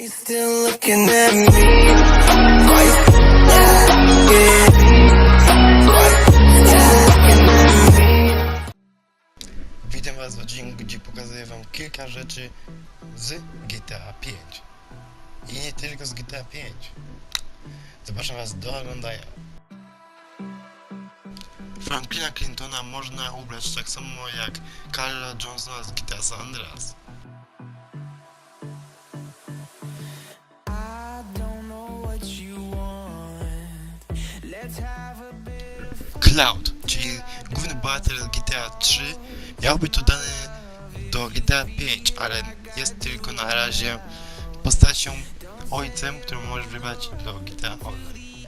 Witam was w odcinku, gdzie pokazuję wam kilka rzeczy z GTA 5. I nie tylko z GTA 5. Zapraszam was do oglądania. Franklina Clintona można ubrać tak samo jak Carla Johnsona z GTA San Andreas. Cloud, czyli główny bohater GTA 3, miałby to dane do GTA 5, ale jest tylko na razie postacią ojcem, którą możesz wybrać do GTA Online.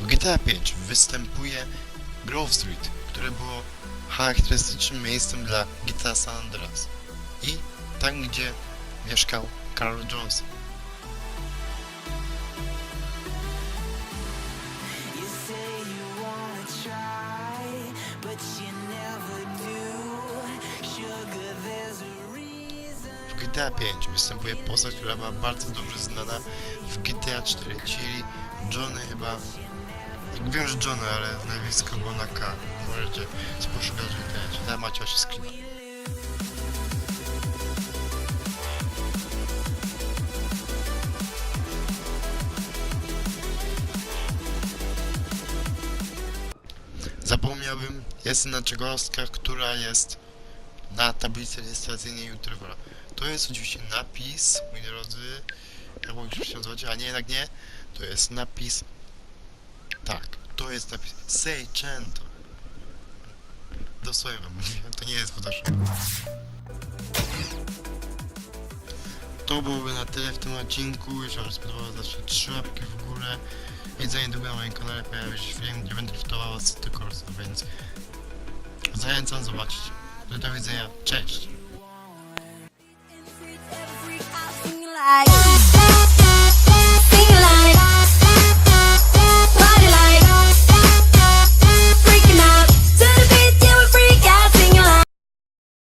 W GTA 5 występuje Grove Street, które było charakterystycznym miejscem dla GTA San Andreas i tam, gdzie mieszkał Carl Johnson. W GTA 5 występuje postać, która była bardzo dobrze znana w GTA 4, czyli Johnny chyba... Wiem, że Johnny, ale nazwisko było na K. Możecie poszukać w internecie. Tam macie osi screena. Zapomniałbym, jest jedna czegostka, która jest na tablicy rejestracyjnej Utrwora. To jest oczywiście napis, moi drodzy, jak mogliście się nazywać, a nie, jednak nie, to jest napis, tak, to jest napis Seicento. Dosłownie wam mówię, to nie jest Photoshop. To byłoby na tyle w tym odcinku, jeśli wam spodobało, zawsze trzy łapki w górę. I za niedługo na moim kanale pojawi się film, gdzie będę driftował z City Corsa, więc zachęcam zobaczyć. Do widzenia, cześć!